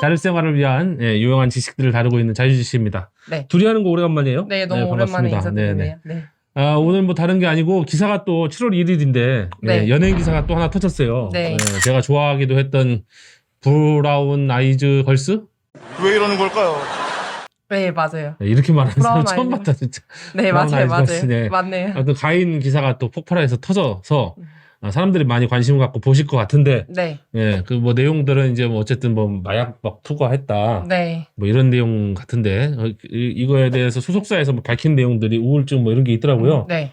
자립생활을 위한 예, 유용한 지식들을 다루고 있는 자유지식입니다. 네. 둘이 하는 거 오래간만이에요? 네, 너무 오랜만에 인사드리네요. 네. 아, 오늘 뭐 다른 게 아니고 기사가 또 7월 1일인데 네. 연예인 기사가 또 하나 터졌어요. 네. 예, 제가 좋아하기도 했던 브라운 아이즈 걸스 왜 이러는 걸까요? 네, 맞아요. 예, 이렇게 말하는 사람 브라운 처음 아이즈 봤다 진짜. 네, 브라운 맞아요, 아이즈 맞아요. 걸스 네. 맞네요. 어떤 가인 기사가 또 폭발해서 터져서 음. 아, 사람들이 많이 관심 갖고 보실 것 같은데 네, 예, 그 뭐 내용들은 이제 뭐 어쨌든 뭐 마약 막 투과했다. 네, 뭐 이런 내용 같은데 어, 이- 이거에 대해서 소속사에서 뭐 밝힌 내용들이 우울증 뭐 이런 게 있더라고요. 네.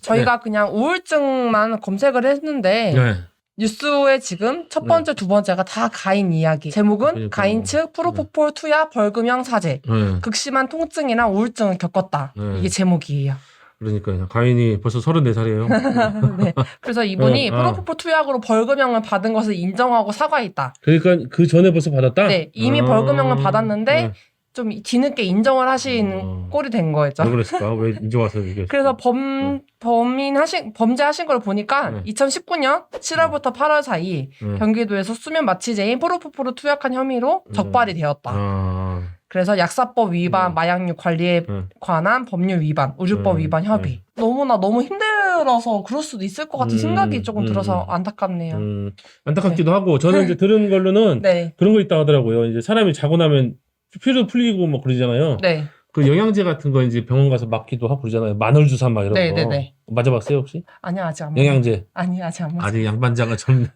저희가 그냥 우울증만 검색을 했는데 네. 뉴스에 지금 첫 번째, 두 번째가 다 가인 이야기. 제목은 그러니까요. 가인 측 프로포폴 투야 벌금형 사죄. 네. 극심한 통증이나 우울증을 겪었다. 네. 이게 제목이에요. 그러니까요. 가인이 벌써 34살이에요. 네. 그래서 이분이 네, 아. 프로포폴 투약으로 벌금형을 받은 것을 인정하고 사과했다. 그러니까 그 전에 벌써 받았다? 네, 이미 아. 벌금형을 받았는데 네. 좀 뒤늦게 인정을 하신 어. 꼴이 된 거였죠. 왜 그랬을까? 왜 이제 와서 이게 그래서 범 범인 하신 범죄하신 걸 보니까 네. 2019년 7월부터 8월 사이 네. 경기도에서 수면 마취제인 프로포폴을 투약한 혐의로 음. 적발이 되었다. 아, 그래서 약사법 위반, 음. 마약류 관리에 네. 관한 법률 위반, 의료법 음, 위반 협의. 너무나 너무 힘들어서 그럴 수도 있을 것 같은 음, 생각이 조금 음, 들어서 음. 안타깝네요. 음, 안타깝기도 하고 저는 이제 들은 걸로는 네, 그런 거 있다 하더라고요. 이제 사람이 자고 나면 피로 풀리고 뭐 그러잖아요. 네, 그 영양제 같은 거 이제 병원 가서 맞기도 하고 그러잖아요. 마늘 주사 막 이런 네, 거. 네, 네. 맞아봤어요 혹시? 아니야 아직 안 맞아. 영양제. 아니 아직 안 맞아. 아직 양반장은 좀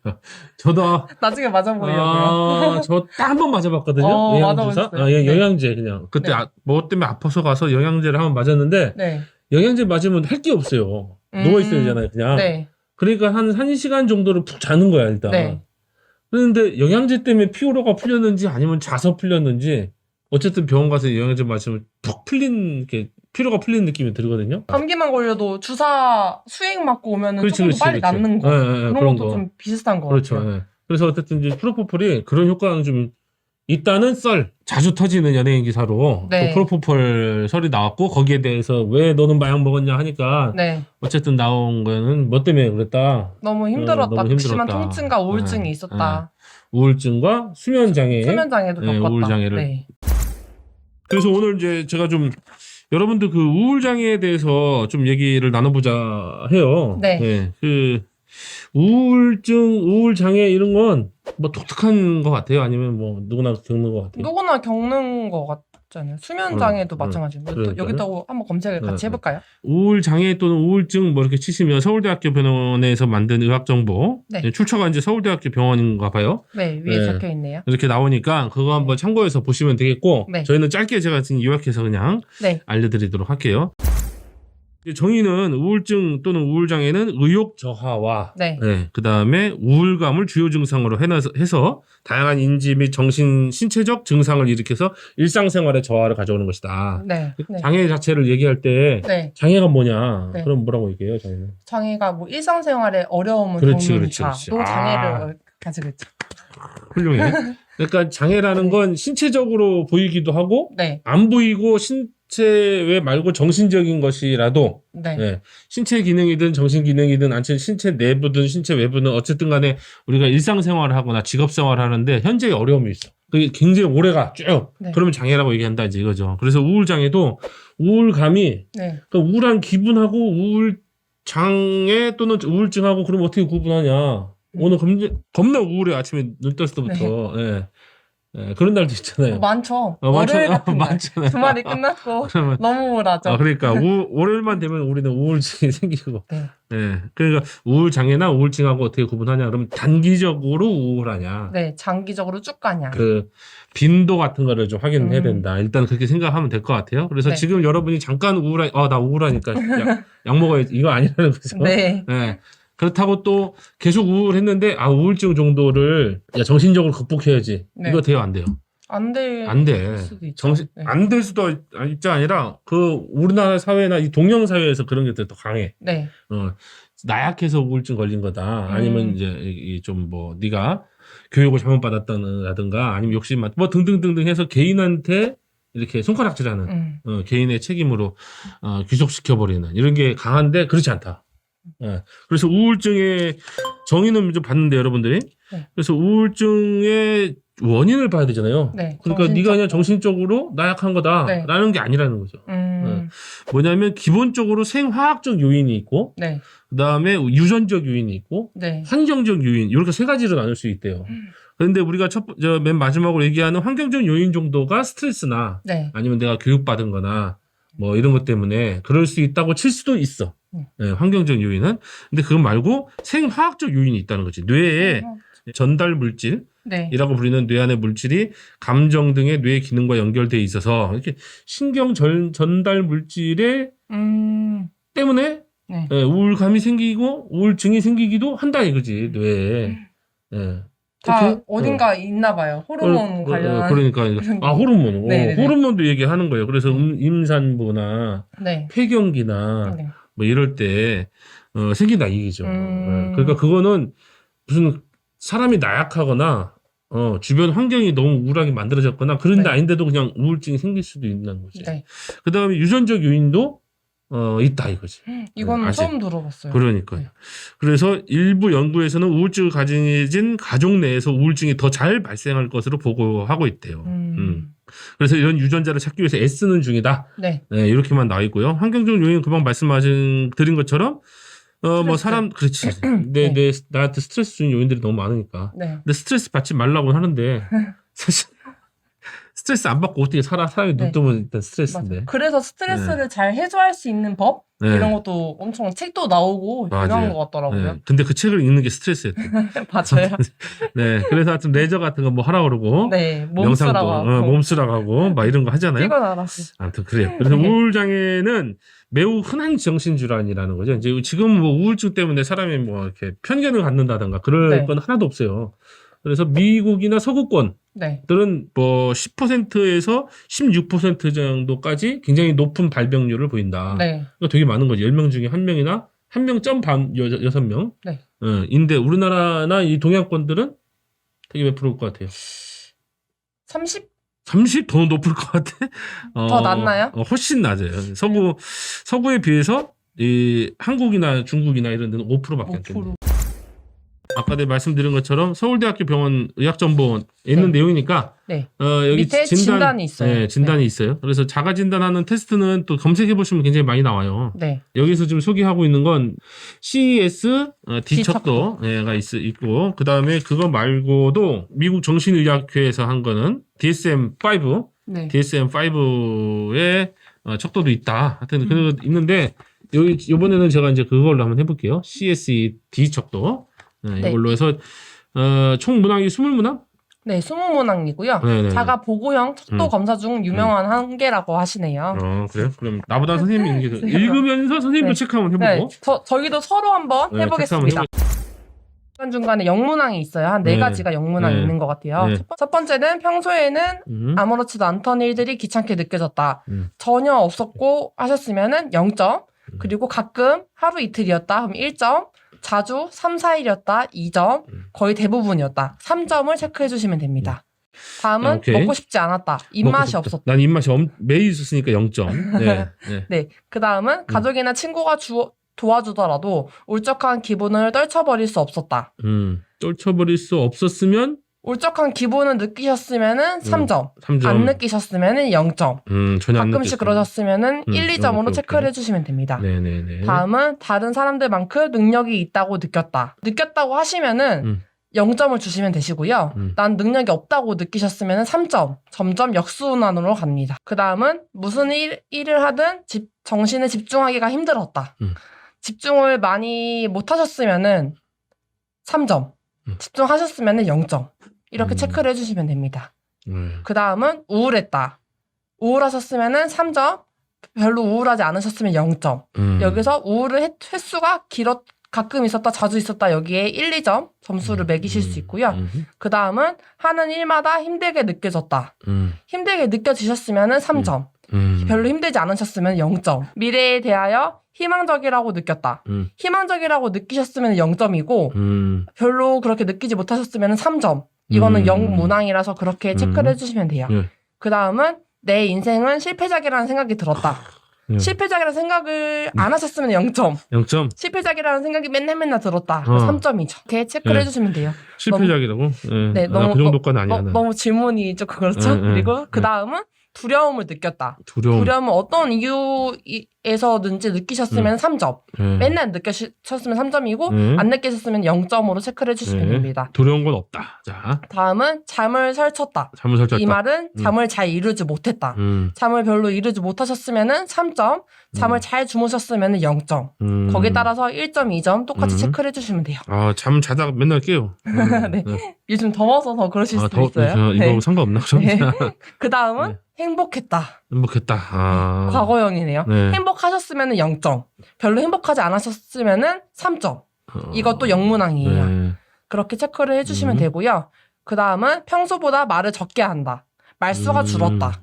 저도 나중에 맞아보려고요. 아, 저 딱 한 번 맞아봤거든요. 어, 영양 주사. 맞아보셨어요? 아, 예, 네. 영양제 그냥. 그때 네. 아, 뭐 때문에 아파서 가서 영양제를 한 번 맞았는데 네, 영양제 맞으면 할 게 없어요. 음. 누워 있어야 되잖아요, 그냥. 네, 그러니까 한 1시간 정도를 푹 자는 거야, 일단. 네. 그런데 영양제 때문에 피로가 풀렸는지 아니면 자서 풀렸는지 어쨌든 병원 가서 영양제 맞으면 푹 풀린 이렇게 피로가 풀린 느낌이 들거든요. 감기만 걸려도 주사 수액 맞고 오면은 그렇지, 조금 그렇지, 더 빨리 그렇지. 낫는 거. 예, 예, 예, 그런, 그런 것도 거. 좀 비슷한 거 그렇죠. 같아요. 예. 그래서 어쨌든 이제 프로포폴이 그런 효과는 좀 있다는 썰 자주 터지는 연예인 기사로 네. 또 프로포폴 설이 나왔고 거기에 대해서 왜 너는 마약 먹었냐 하니까 네, 어쨌든 나온 거는 뭐 때문에 그랬다 너무 힘들었다. 어, 너무 힘들었다. 통증과 우울증이 네, 있었다. 우울증과 수면 장애 수면 장애도 네, 겪었다. 우울 장애를. 네. 그래서 오늘 이제 제가 좀 여러분들 그 우울 장애에 대해서 좀 얘기를 나눠보자 해요. 네. 그 우울증, 우울 장애 이런 건 뭐 독특한 것 같아요. 아니면 뭐 누구나 겪는 것 같아요. 누구나 겪는 거 같잖아요. 수면 음, 장애도 음, 마찬가지고 또 그러니까요. 여기다가 한번 검색을 네, 같이 네. 해볼까요? 우울 장애 또는 우울증 뭐 이렇게 치시면 서울대학교 병원에서 만든 의학 정보 네. 출처가 이제 서울대학교 병원인가 봐요. 네, 위에 네. 적혀 있네요. 이렇게 나오니까 그거 한번 참고해서 보시면 되겠고 네. 저희는 짧게 제가 지금 요약해서 그냥 네, 알려드리도록 할게요. 정의는 우울증 또는 우울장애는 의욕 저하와 네, 그 다음에 우울감을 주요 증상으로 해놔서- 해서 다양한 인지 및 정신 신체적 증상을 일으켜서 일상생활의 저하를 가져오는 것이다. 네, 네. 장애 자체를 얘기할 때 네. 장애가 뭐냐? 네. 그럼 뭐라고 얘기해요, 장애는? 장애가 뭐 일상생활에 어려움을 그렇지, 겪는 그렇지, 그렇지. 아. 장애를 가지고 있죠. 훌륭해. 그러니까 장애라는 건 신체적으로 보이기도 하고 네, 안 보이고 신 체외 말고 정신적인 것이라도 네, 예, 신체 기능이든 정신 기능이든 아니면 신체 내부든 신체 외부든 어쨌든 간에 우리가 일상생활을 하거나 직업생활을 하는데 현재의 어려움이 있어. 그게 굉장히 오래가 쭉. 네. 그러면 장애라고 얘기한다 이제 이거죠. 그래서 우울장애도 우울감이 네. 그러니까 우울한 기분하고 우울 장애 또는 우울증하고 그럼 어떻게 구분하냐? 오늘 겁나, 겁나 우울해 아침에 눈 떴을 때부터. 예. 예, 그런 날도 있잖아요. 많죠. 어, 많죠. 월요일 같은 날. 많잖아요. 주말이 끝났고 그러면 너무 우울하죠. 아, 그러니까 우, 월요일만 되면 우리는 우울증이 생기고. 네. 예. 그러니까 우울 장애나 우울증하고 어떻게 구분하냐? 그러면 단기적으로 우울하냐? 네, 장기적으로 쭉 가냐. 그 빈도 같은 거를 좀 확인해야 음. 된다. 일단 그렇게 생각하면 될 것 같아요. 그래서 네. 지금 여러분이 잠깐 우울하, 아, 나 우울하니까 약, 약 먹어야지. 이거 아니라는 거죠. 네, 예. 그렇다고 또 계속 우울했는데 아 우울증 정도를 야 정신적으로 극복해야지. 네. 이거 돼요 안 돼요? 안될 안 돼. 수도 있죠. 정신 네. 안 될 수도 있지 아니라 그 우리나라 사회나 이 동양 사회에서 그런 게 더 강해. 네, 어, 나약해서 우울증 걸린 거다. 아니면 음. 이제 좀 뭐 네가 교육을 잘못 받았다든가 아니면 욕심 많, 뭐 등등등등 해서 개인한테 이렇게 손가락질하는 음, 어, 개인의 책임으로 어, 귀속시켜 버리는 이런 게 강한데 그렇지 않다. 예. 그래서 우울증의 정의는 좀 봤는데 여러분들이 네. 그래서 우울증의 원인을 봐야 되잖아요. 네. 그러니까 네가 그냥 정신적으로. 나약한 거다라는 네. 게 아니라는 거죠. 음. 뭐냐면 기본적으로 생화학적 요인이 있고 네. 그다음에 유전적 요인이 있고 네. 환경적 요인 이렇게 세 가지로 나눌 수 있대요. 음. 그런데 우리가 첫맨 마지막으로 얘기하는 환경적 요인 정도가 스트레스나 네. 아니면 내가 교육받은 거나 뭐 이런 것 때문에 그럴 수 있다고 칠 수도 있어. 음. 예, 환경적 요인은. 근데 그거 말고 생화학적 요인이 있다는 거지. 뇌에 전달 물질이라고 네. 부르는 뇌 안의 물질이 감정 등의 뇌 기능과 연결돼 있어서 이렇게 신경 전, 전달 물질에 음. 때문에 네. 예, 우울감이 생기고 우울증이 생기기도 한다 이거지 뇌에. 예. 다 그렇게? 어딘가 있나 봐요. 호르몬 어, 어, 관련. 그러니까 아 호르몬. 어, 네네네. 호르몬도 얘기하는 거예요. 그래서 음, 임산부나 네. 폐경기나 네. 뭐 이럴 때 어, 생긴다 이기죠. 음. 예, 그러니까 그거는 무슨 사람이 나약하거나 어, 주변 환경이 너무 우울하게 만들어졌거나 그런 데 네. 아닌데도 그냥 우울증이 생길 수도 있는 거지. 네. 그다음에 유전적 요인도 어, 있다 이거지. 이거는 아직. 처음 들어봤어요. 그러니까요. 네. 그래서 일부 연구에서는 우울증을 가진 가족 내에서 우울증이 더 잘 발생할 것으로 보고하고 있대요. 음. 음. 그래서 이런 유전자를 찾기 위해서 애쓰는 중이다. 네. 네, 이렇게만 나와 있고요. 환경적 요인 금방 말씀하신 드린 것처럼 어 뭐. 사람 그렇지. 내, 네. 내 나한테 스트레스 주는 요인들이 너무 많으니까. 네. 근데 스트레스 받지 말라고 하는데 사실 스트레스 안 받고 어떻게 살아? 사람이 눈 네. 뜨면 일단 맞아요. 스트레스인데. 그래서 스트레스를 잘 해소할 수 있는 법 네. 이런 것도 엄청 책도 나오고 맞아요. 유명한 것 같더라고요. 네. 근데 그 책을 읽는 게 스트레스였대. 맞아요. 네. 그래서 하여튼 레저 같은 거 뭐 하라 그러고 네. 명상도 몸쓰라고 어, 하고 몸쓰라 하고 막 이런 거 하잖아요. 아무튼 그래요. 그래서 네. 우울 장애는 매우 흔한 정신 질환이라는 거죠. 이제 지금 뭐 우울증 때문에 사람이 뭐 이렇게 편견을 갖는다든가 그럴 네. 건 하나도 없어요. 그래서 미국이나 서구권들은 네. 뭐 10%에서 16% 정도까지 굉장히 높은 발병률을 보인다. 네. 이거 되게 많은 거지. 10명 중에 한 명이나 한명점 반 여섯 명. 네. 어, 인데 우리나라나 이 동양권들은 되게 몇 프로일 것 같아요. 30? 30 더 높을 것 같아. 어, 더 낮나요? 어, 훨씬 낮아요. 서구 서구에 비해서 이 한국이나 중국이나 이런 데는 5%밖에 안 되는. 5%. 아까 내가 말씀드린 것처럼 서울대학교 병원 의학정보에 있는 네. 내용이니까 네. 어, 여기 밑에 진단, 진단이 있어요. 네, 진단이 있어요. 그래서 자가 진단하는 테스트는 또 검색해 보시면 굉장히 많이 나와요. 네. 여기서 지금 소개하고 있는 건 CES 어, D척도. D척도가 있, 있고 그 다음에 그거 말고도 미국 정신의학회에서 한 거는 DSM-5 네. DSM-5의 어, 척도도 있다. 하여튼 음. 그 있는데 여기 이번에는 제가 이제 그걸로 한번 해볼게요. CSD 척도 네, 네. 이걸로 해서 어, 총 문항이 20문항? 네. 스무문항이고요. 네네. 자가 보고형 척도 음. 검사 중 유명한 한 개라고 하시네요. 어 그래요? 그럼 나보다 선생님이 읽- 읽으면서 선생님도 네. 체크 한번 네. 해보고 저, 저희도 서로 한번 네, 체크 한번 해보겠습니다. 중간중간에 영문항이 있어요. 한 네 네. 가지가 영문항이 네. 있는 것 같아요. 네. 첫, 번- 첫 번째는 평소에는 음. 아무렇지도 않던 일들이 귀찮게 느껴졌다. 음. 전혀 없었고 하셨으면은 0점. 음. 그리고 가끔 하루 이틀이었다. 그럼 1점. 자주 3, 4일이었다. 2점. 음. 거의 대부분이었다. 3점을 체크해 주시면 됩니다. 다음은 아, 오케이. 먹고 싶지 않았다. 입맛이 먹고 싶다. 없었다. 난 입맛이 엄, 매일 있었으니까 0점. 네. 네. 네. 그 다음은 가족이나 친구가 주, 도와주더라도 울적한 기분을 떨쳐버릴 수 없었다. 음. 떨쳐버릴 수 없었으면 울적한 기분을 느끼셨으면은 3점. 3점. 안 느끼셨으면은 0점. 음, 전혀 안 가끔씩 느꼈어요. 그러셨으면은 음, 1, 2점으로 오케이, 체크를. 해주시면 됩니다. 네네네. 다음은 다른 사람들만큼 능력이 있다고 느꼈다. 느꼈다고 하시면은 음. 0점을 주시면 되시고요. 음. 난 능력이 없다고 느끼셨으면 3점. 점점 역순환으로 갑니다. 그 다음은 무슨 일, 일을 하든 집, 정신에 집중하기가 힘들었다. 음. 집중을 많이 못하셨으면은 3점. 음. 집중하셨으면은 0점. 이렇게 음. 체크를 해주시면 됩니다. 네. 그 다음은 우울했다. 우울하셨으면은 3점. 별로 우울하지 않으셨으면 0점. 음. 여기서 우울의 횟- 횟수가 길었 가끔 있었다 자주 있었다 여기에 1, 2점 점수를 매기실 수 있고요. 음. 그 다음은 하는 일마다 힘들게 느껴졌다. 음. 힘들게 느껴지셨으면은 3점. 음. 별로 힘들지 않으셨으면 0점. 미래에 대하여 희망적이라고 느꼈다. 음. 희망적이라고 느끼셨으면 0점이고 음. 별로 그렇게 느끼지 못하셨으면 3점. 이거는 음. 영문항이라서 그렇게 체크를 음. 해주시면 돼요. 네. 그 다음은 내 인생은 실패작이라는 생각이 들었다. 예. 실패작이라는 생각을 안 하셨으면 0점. 0점 실패작이라는 생각이 맨날 맨날 들었다. 어. 3점이죠. 이렇게 체크를 네. 해주시면 돼요. 실패작이라고? 예. 네, 아, 너무- 그 정도까지 아니야. 어, 나. 너무 질문이 조금 그렇죠. 응, 응, 그리고 그 응. 다음은 두려움을 느꼈다. 두려움. 두려움은 어떤 이유에서든지 느끼셨으면 3점. 예. 맨날 느끼셨으면 3점이고 예. 안 느끼셨으면 0점으로 체크를 해주시면 예. 됩니다. 두려운 건 없다. 자, 다음은 잠을 설쳤다. 잘못 설정했다. 이 말은 음. 잠을 잘 이루지 못했다. 음, 잠을 별로 이루지 못하셨으면 은 3점, 잠을 음. 잘 주무셨으면 은 0점. 음. 거기에 따라서 1점, 2점 똑같이 음. 체크를 해주시면 돼요. 아, 잠 자다가 맨날 깨요. 음, 네. 요즘 더워서 더 그러실 아, 수도 더, 있어요. 저, 이거 네. 상관없나? 네. 그 다음은 네. 행복했다. 행복했다. 아. 과거형이네요. 네. 행복하셨으면은 0점. 별로 행복하지 않으셨으면은 3점. 어. 이것도 영문항이에요. 네. 그렇게 체크를 해주시면 음. 되고요. 그 다음은 평소보다 말을 적게 한다. 말수가 음. 줄었다.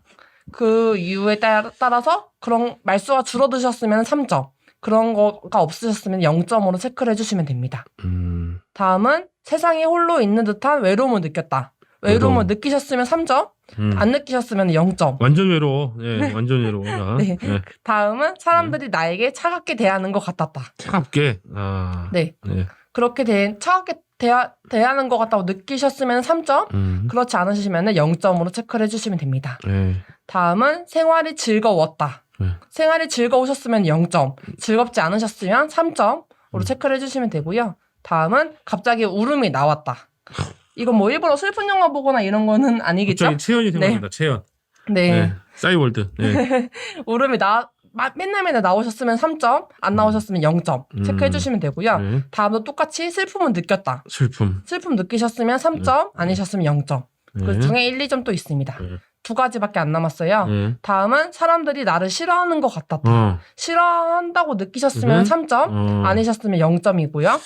그 이유에 따- 따라서 그런 말수가 줄어드셨으면 3점. 그런 거가 없으셨으면 0점으로 체크를 해주시면 됩니다. 음. 다음은 세상에 홀로 있는 듯한 외로움을 느꼈다. 외로움을 외로움. 느끼셨으면 3점, 음. 안 느끼셨으면 0점. 완전 외로워. 예, 완전 외로워. 나. 네. 예. 다음은 사람들이 나에게 차갑게 대하는 것 같았다. 차갑게. 아. 네. 네. 그렇게 대, 차갑게 대하, 대하는 것 같다고 느끼셨으면 3점, 음. 그렇지 않으시면 0점으로 체크를 해주시면 됩니다. 예. 다음은 생활이 즐거웠다. 네. 생활이 즐거우셨으면 0점, 즐겁지 않으셨으면 3점으로 음. 체크를 해주시면 되고요. 다음은 갑자기 울음이 나왔다. 이건 뭐 일부러 슬픈 영화 보거나 이런 거는 아니겠죠? 갑자기 채연이 생각납니다. 채연. 네. 네. 싸이월드. 네. 울음이 나, 마- 맨날 맨날 나오셨으면 3점, 안 나오셨으면 0점 음. 체크해 주시면 되고요. 네. 다음도 똑같이 슬픔을 느꼈다. 슬픔. 슬픔 느끼셨으면 3점, 아니셨으면 0점. 네. 그 중에 1, 2점 또 있습니다. 네. 두 가지밖에 안 남았어요. 네. 다음은 사람들이 나를 싫어하는 것 같았다. 어. 싫어한다고 느끼셨으면 음. 3점, 어. 아니셨으면 0점이고요.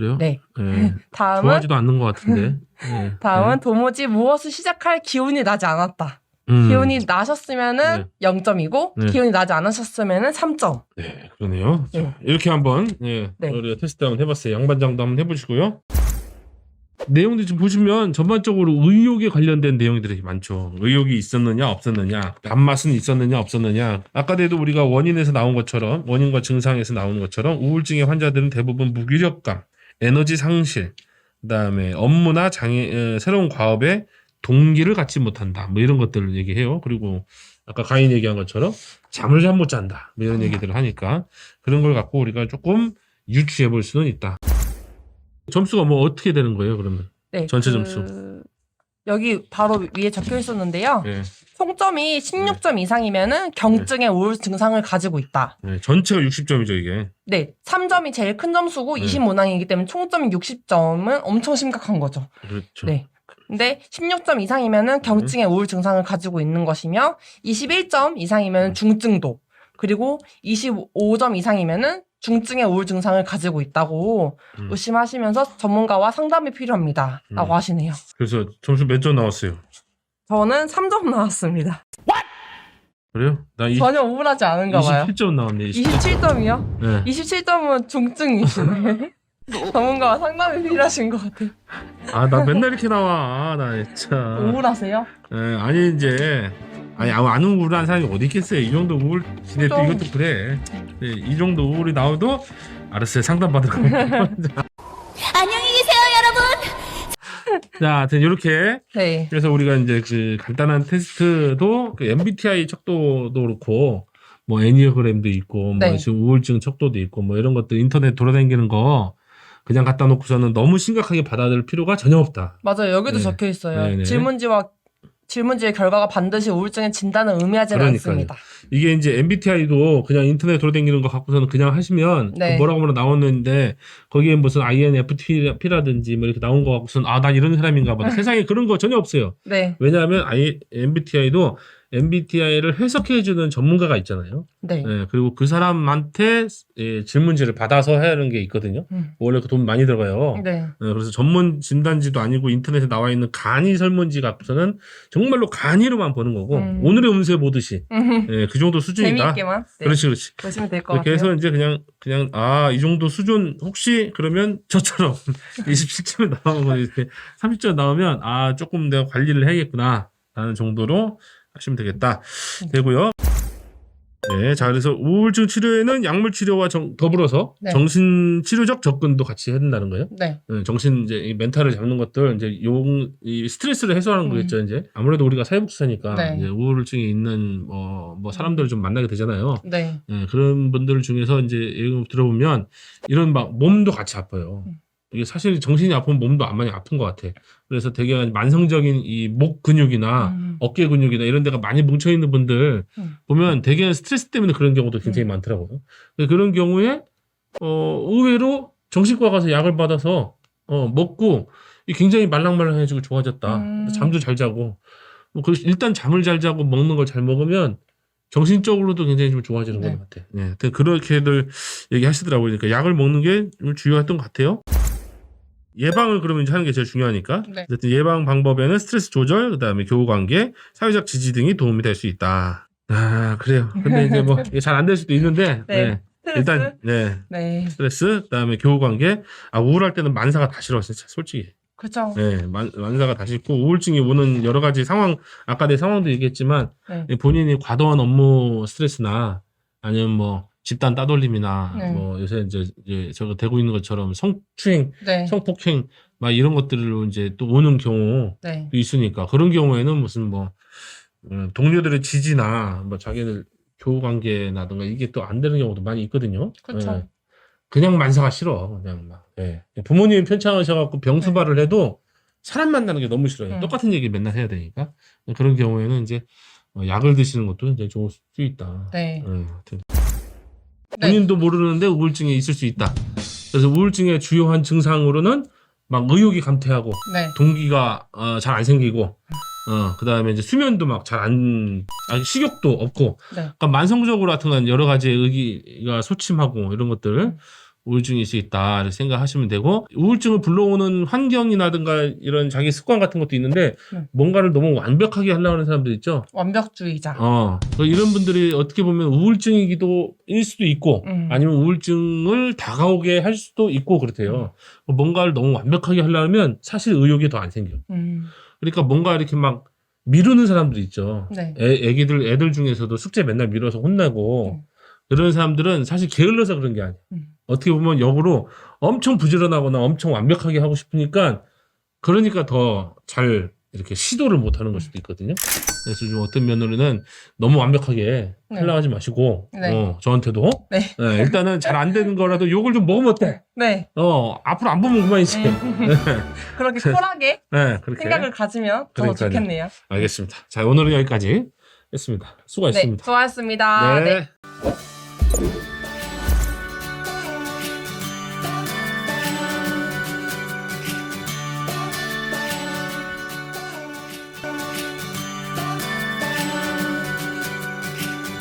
그래요? 네. 네. 다음은 좋아하지도 않는 것 같은데. 네. 다음은 도무지 무엇을 시작할 기운이 나지 않았다. 네. 음. 기운이 나셨으면은 0점이고 네. 기운이 나지 않으셨으면은 3점. 네, 그러네요. 자, 네. 이렇게 한번 예, 네. 우리가 테스트 한번 해봤어요. 양반장도 한번 해보시고요. 내용들 좀 보시면 전반적으로 의욕에 관련된 내용들이 많죠. 의욕이 있었느냐 없었느냐, 밥맛은 있었느냐 없었느냐. 아까도 우리가 원인에서 나온 것처럼 원인과 증상에서 나오는 것처럼 우울증의 환자들은 대부분 무기력감, 에너지 상실, 그다음에 업무나 장애 에, 새로운 과업에 동기를 갖지 못한다. 뭐 이런 것들을 얘기해요. 그리고 아까 가인 얘기한 것처럼 잠을 잘 못 잔다. 뭐 이런 얘기들을 하니까 그런 걸 갖고 우리가 조금 유추해 볼 수는 있다. 점수가 뭐 어떻게 되는 거예요, 그러면? 네. 전체 그- 점수. 여기 바로 위에 적혀 있었는데요. 네. 총점이 16점 이상이면은 경증의 우울 증상을 가지고 있다. 네, 전체가 60점이죠, 이게. 네. 3점이 제일 큰 점수고 네. 25난이기 때문에 총점이 60점은 엄청 심각한 거죠. 그렇죠. 네. 근데 16점 이상이면은 경증의 우울 증상을 가지고 있는 것이며 21점 이상이면 중증도 그리고 25점 이상이면은 중증의 우울 증상을 가지고 있다고 음. 의심하시면서 전문가와 상담이 필요합니다. 라고 음. 하시네요. 그래서 점수 몇 점 나왔어요? 저는 3점 나왔습니다. 그래요? 나 20, 전혀 우울하지 않은가 봐요. 27점 나왔네. 27점. 27점이요? 네. 27점은 중증이시네. 전문가와 상담이 필요하신 것 같아요. 아, 나 맨날 이렇게 나와. 아, 나 진짜. 우울하세요? 예, 아니 이제 아니 아무 안 우울한 사람이 어디 있겠어요. 이 정도 우울 근데 또. 이것도 그래. 네, 이 정도 우울이 나와도 알았어요. 상담 받을 거예요. 안녕히 계세요, 여러분. 자, 하여튼 이렇게 네. 그래서 우리가 이제 그 간단한 테스트도 그 MBTI 척도도 그렇고 뭐 애니어그램도 있고 뭐 네. 지금 우울증 척도도 있고 뭐 이런 것들 인터넷 돌아다니는 거 그냥 갖다 놓고서는 너무 심각하게 받아들일 필요가 전혀 없다. 맞아요. 여기도 네. 적혀 있어요. 네네. 질문지와 질문지의 결과가 반드시 우울증의 진단을 의미하지는 그러니까요. 않습니다. 이게 이제 MBTI도 그냥 인터넷 돌아다니는 거 갖고서는 그냥 하시면 네. 그 뭐라고 뭐라 나오는데 거기에 무슨 INFP라든지 뭐 이렇게 나온 거 갖고서는 아 난 이런 사람인가 보다. 세상에 그런 거 전혀 없어요. 네. 왜냐하면 I, MBTI도 MBTI를 해석해주는 전문가가 있잖아요. 네. 예, 그리고 그 사람한테 예, 질문지를 받아서 해야 하는 게 있거든요. 음. 원래 그 돈 많이 들어가요. 네. 예, 그래서 전문 진단지도 아니고 인터넷에 나와 있는 간이 설문지 갖고서는 정말로 간이로만 보는 거고 음. 오늘의 운세 보듯이 예, 그 정도 수준이다. 재미있게만 네. 그렇지, 그렇지. 보시면 될 것 같아요. 해서 이제 그냥 그냥 아 이 정도 수준 혹시 그러면 저처럼 27점 나오고 이렇게 30점 나오면 아 조금 내가 관리를 해야겠구나 라는 정도로 하시면 되겠다 음. 되고요 네, 자 그래서 우울증 치료에는 약물 치료와 정- 더불어서 네. 정신 치료적 접근도 같이 해야 된다는 거예요. 네. 네, 정신 이제 이 멘탈을 잡는 것들 이제 용 이 스트레스를 해소하는 음. 거겠죠 이제 아무래도 우리가 사회복지사니까 네. 이제 우울증이 있는 뭐, 뭐 사람들을 좀 만나게 되잖아요. 네. 네, 그런 분들 중에서 이제 얘기 들어보면 이런 막 몸도 같이 아파요. 음. 이게 사실 정신이 아프면 몸도 안 많이 아픈 것 같아. 그래서 되게 만성적인 이 목 근육이나 음. 어깨 근육이나 이런 데가 많이 뭉쳐 있는 분들 음. 보면 되게 스트레스 때문에 그런 경우도 굉장히 음. 많더라고요. 근데 그런 경우에 어 의외로 정신과 가서 약을 받아서 어 먹고 이 굉장히 말랑말랑해지고 좋아졌다. 음. 잠도 잘 자고 뭐 그- 일단 잠을 잘 자고 먹는 걸 잘 먹으면 정신적으로도 굉장히 좀 좋아지는 네. 것 같아. 네, 그렇게들 얘기하시더라고요. 그러니까 약을 먹는 게좀 주요했던 것 같아요. 예방을 그러면 이제 하는 게 제일 중요하니까. 네. 어쨌든 예방 방법에는 스트레스 조절, 그다음에 교우 관계, 사회적 지지 등이 도움이 될 수 있다. 아 그래요. 근데 이제 뭐 잘 안 될 수도 있는데 네. 네. 스트레스. 일단 네 네. 스트레스, 그다음에 교우 관계. 아 우울할 때는 만사가 다 싫어 진짜 솔직히. 그렇죠. 네, 만, 만사가 다 싫고 우울증이 오는 여러 가지 상황 아까 내 상황도 얘기했지만 네. 본인이 과도한 업무 스트레스나 아니면 뭐 집단 따돌림이나 네. 뭐 요새 이제, 이제 저거 되고 있는 것처럼 성추행, 네. 성폭행 막 이런 것들로 이제 또 오는 경우도 네. 있으니까 그런 경우에는 무슨 뭐 음, 동료들의 지지나 뭐 자기들 교우 관계나든가 이게 또 안 되는 경우도 많이 있거든요. 그쵸. 예. 그냥 만사가 싫어. 그냥 막. 예. 부모님이 편찮으셔갖고 병수발을 해도 사람 만나는 게 너무 싫어요. 음. 똑같은 얘기 맨날 해야 되니까. 그런 경우에는 이제 어, 약을 드시는 것도 이제 좋을 수 있다. 네. 예, 네. 본인도 모르는데 우울증이 있을 수 있다. 그래서 우울증의 주요한 증상으로는 막 의욕이 감퇴하고 네. 동기가 어, 잘 안 생기고 어 그다음에 이제 수면도 막 잘 안 식욕도 없고 네. 그러니까 만성적으로 같은 건 여러 가지 의기가 소침하고 이런 것들 음. 우울증일 수 있다 이렇게 생각하시면 되고 우울증을 불러오는 환경이라든가 이런 자기 습관 같은 것도 있는데 음. 뭔가를 너무 완벽하게 하려고 하는 사람들 있죠. 완벽주의자. 어그 이런 분들이 어떻게 보면 우울증이기도 일 수도 있고 음. 아니면 우울증을 다가오게 할 수도 있고 그렇대요. 뭔가를 너무 완벽하게 하려면 사실 의욕이 더 안 생겨. 음. 그러니까 뭔가 이렇게 막 미루는 사람들이 있죠. 네. 애, 애기들 애들 중에서도 숙제 맨날 미뤄서 혼나고 음. 그런 사람들은 사실 게을러서 그런 게 아니야. 음. 어떻게 보면 역으로 엄청 부지런하거나 엄청 완벽하게 하고 싶으니까 그러니까 더 잘 이렇게 시도를 못 하는 걸 수도 있거든요. 그래서 좀 어떤 면으로는 너무 완벽하게 네. 하려고 하지 마시고 네. 어, 저한테도 네. 네, 일단은 잘 안 되는 거라도 욕을 좀 먹으면 어때? 네. 어 앞으로 안 보면 그만이지. 네, 그렇게 쿨하게 네, 그렇게 생각을 가지면 더 그러니까요. 좋겠네요. 알겠습니다. 자 오늘은 여기까지 했습니다. 네. 수고하셨습니다. 수고하셨습니다. 네. 네.